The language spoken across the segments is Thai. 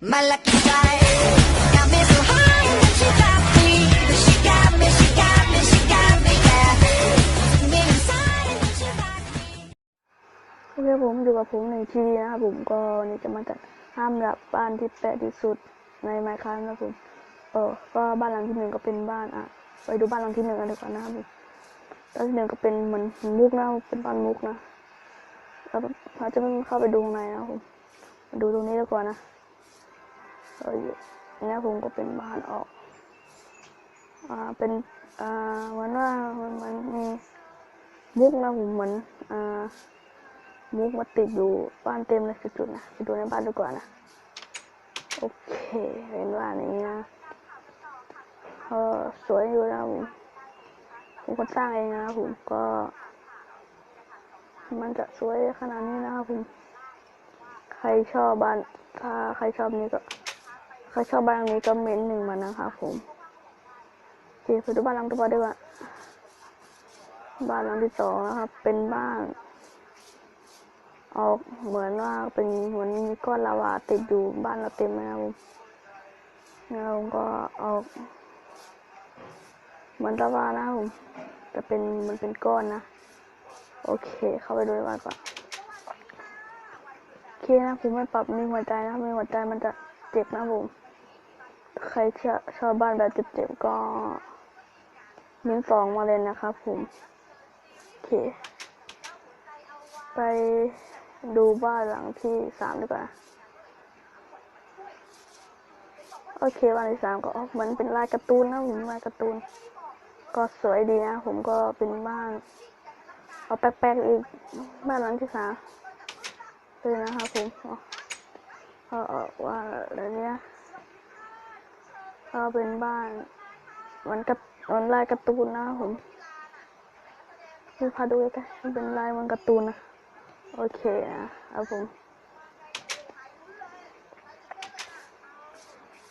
My lucky strike got me so high when she got me. She got me, she got me, she got me, yeah. Me inside when she got me. โอเคผมอยู่กับผมในทีวีนะครับผมก็นี่จะมาจัดห้ามรับบ้านที่แปลกที่สุดในไมค์ครับนะครับผม เออก็บ้านหลังที่หนึ่งก็เป็นบ้านอะไปดูบ้านหลังที่หนึ่งกันดีกว่านะครับผมบ้านที่หนึ่งก็เป็นเหมือนมุกนะเป็นบ้านมุกนะแล้วเราจะไม่เข้าไปดูข้างในนะครับผมมาดูตรงนี้ดีกว่านะ เออเนี่ยผมก็เป็นบ้านออก อ่า เป็น อ่าเหมือนว่ามันมันมีมุกนะผมเหมือน อ่า มุกมาติดอยู่บ้านเต็มเลยจุดๆนะไปดูในบ้านดีกว่านะ โอเค เป็นบ้านนี้นะเออสวยอยู่นะผมผมก็สร้างเองนะผมก็ มันจะสวยขนาดนี้นะครับผม ใครชอบบ้าน ถ้าใครชอบนี้ก็ ใครชอบบ้านหลังนี้ก็เม้นหนึ่งมานะครับผมโอเคไปดูบ้านหลังต่อไปดีกว่าบ้านหลังที่สองนะครับ เป็นบ้าน ออกเหมือนว่าเป็นเหมือนมีก้อนลาวาติดอยู่บ้านเราเต็มเลยนะครับผมแล้วผมก็ออก เหมือนลาวานะครับผมแต่เป็นมันเป็นก้อนนะโอเค เข้าไปดูในบ้านก่อนโอเคนะผมไม่ปรับมีหัวใจนะมีหัวใจมันจะ เจ็บนะผมใครชอบบ้านแบบเจ็บๆก็มิ้นสองมาเลยนะครับผมโอเค ไปดูบ้านหลังที่สามดีกว่าโอเคบ้านที่สามก็เหมือนเป็นลายการ์ตูนนะผมลายการ์ตูน ก็สวยดีนะ ผมก็เป็นบ้าน เอาแป๊กๆอีกบ้านหลังที่สามเลยนะครับผม เอาเอาว่าอะไรเนี้ยก็เป็นบ้านเหมันกับเหมันลายการ์ตูนนะผมดูพาดูใกล้ๆมันเป็นลายเหมันการ์ตูนนะโอเคนะครับผม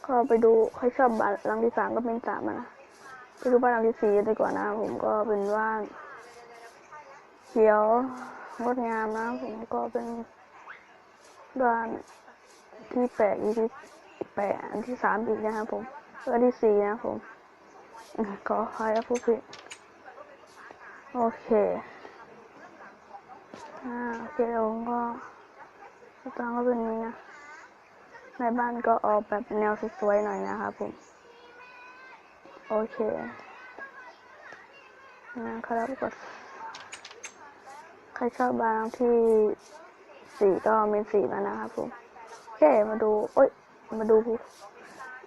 ก็ไปดูใครชอบบ้านหลังที่สามก็เป็นสามนะไปดูบ้านหลังที่สี่ดีกว่านะผมก็เป็นบ้านเขียวงดงามนะผมก็เป็นบ้าน ที่แปลกอีที่แปลกอันที่สามอีกนะครับผมแล้วที่สี่นะครับผมขออภัยครับผู้ผิดโอเคอ่าโอเคผมก็สตางก็เป็นอย่างนี้นะในบ้านก็ออกแบบแนวสวยๆหน่อยนะครับผม โอเคนะครับกดใครชอบบ้างที่สีก็เมนสีมานะครับผม เค มาดูเอ้ย มาดู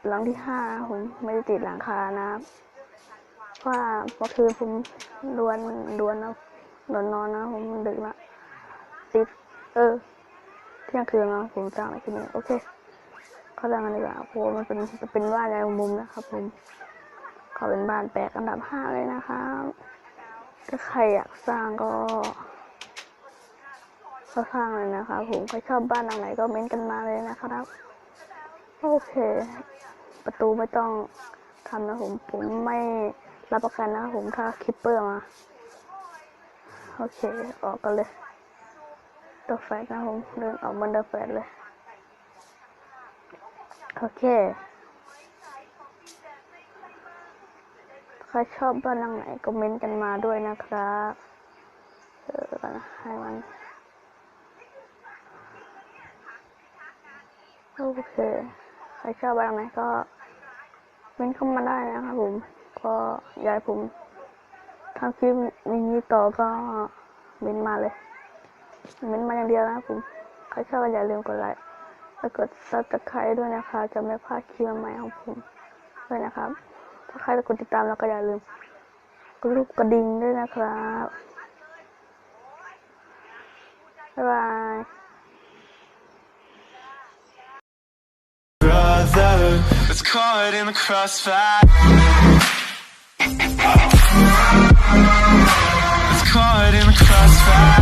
หลังที่ห้าผมไม่ได้ติดหลังคานะครับเพราะว่าเมื่อคืนผมดวนดวนนะนอนนอนนะผมมันดึกละสิบเออ เที่ยงคืนนะผมจ้างอะไรขึ้นมาโอเค เข้าใจกันดีกว่าเพราะมันเป็นเป็นบ้านในมุมนะครับผมเขาเป็นบ้านแปลกอันดับห้าเลยนะครับถ้าใครอยากสร้างก็ ก็สร้างเลยนะครับผมใครชอบบ้านหลังไหนก็เม้นต์กันมาเลยนะครับ โอเค ประตูไม่ต้องทำนะผมผมไม่รับประกันนะผมถ้าคิปเปอร์มา โอเค ออกกันเลยเดอะแฟดนะผมเดินออกบนเดอะแฟดเลย โอเคใครชอบบ้านหลังไหนก็เมนต์กันมาด้วยนะครับ เออให้มัน โอเค ใครชอบบ้างไหนก็เมนเข้ามาได้นะครับผม ก็ยากให้ผมทำคลิปนี้ต่อก็เมนมาเลยเม้นมาอย่างเดียวนะครับผม ใครชอบก็อย่าลืมกดไลค์และกดซับสไครต์ด้วยนะคะ จะไม่พลาดคลิปใหม่ของผมด้วยนะครับ ถ้าใครจะกดติดตามแล้วก็อย่าลืมกดรูปกระดิ่งด้วยนะครับบ๊ายบาย caught in the crossfire. It's caught in the crossfire.